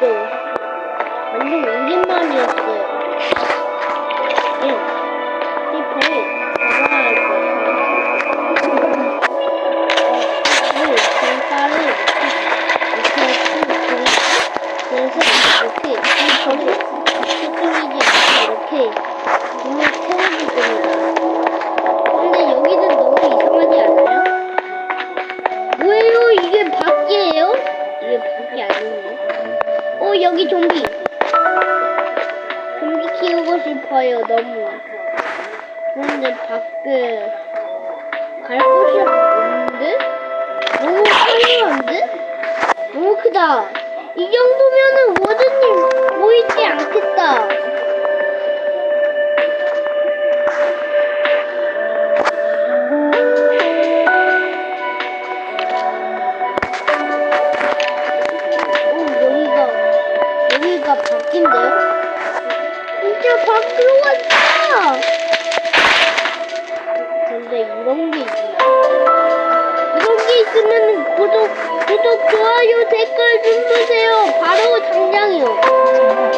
Boo. 여기 좀비 좀비 키우고 싶어요 너무 그런데 밖에 갈 곳이 없는데? 너무 큰데? 너무 크다 이 정도면은 워드님 보이지 않겠다 왔다! 근데 이런 게 있나? 이런 게 있으면 구독, 구독, 좋아요, 댓글 눌러주세요. 바로 당장이요.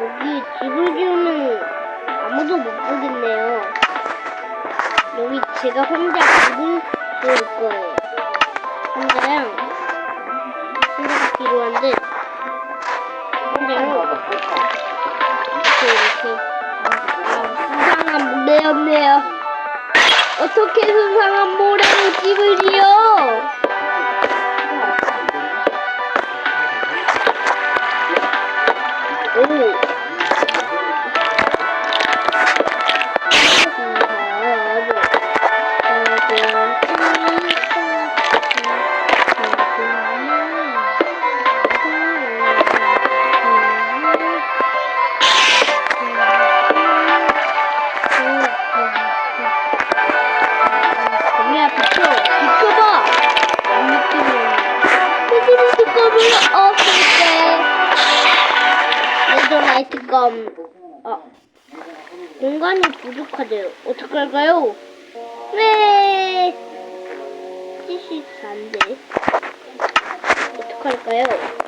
여기 집을 지으면 아무도 못 보겠네요. 여기 제가 혼자 집을 지을 거예요. 혼자랑 혼자가 필요한데 혼자는 이렇게 이렇게 아, 수상한 모래였네요. 어떻게 수상한 모래로 집을 지어? 라이트 껌 아, 공간이 부족하대요 어떡할까요? 네 74인데 어떡할까요?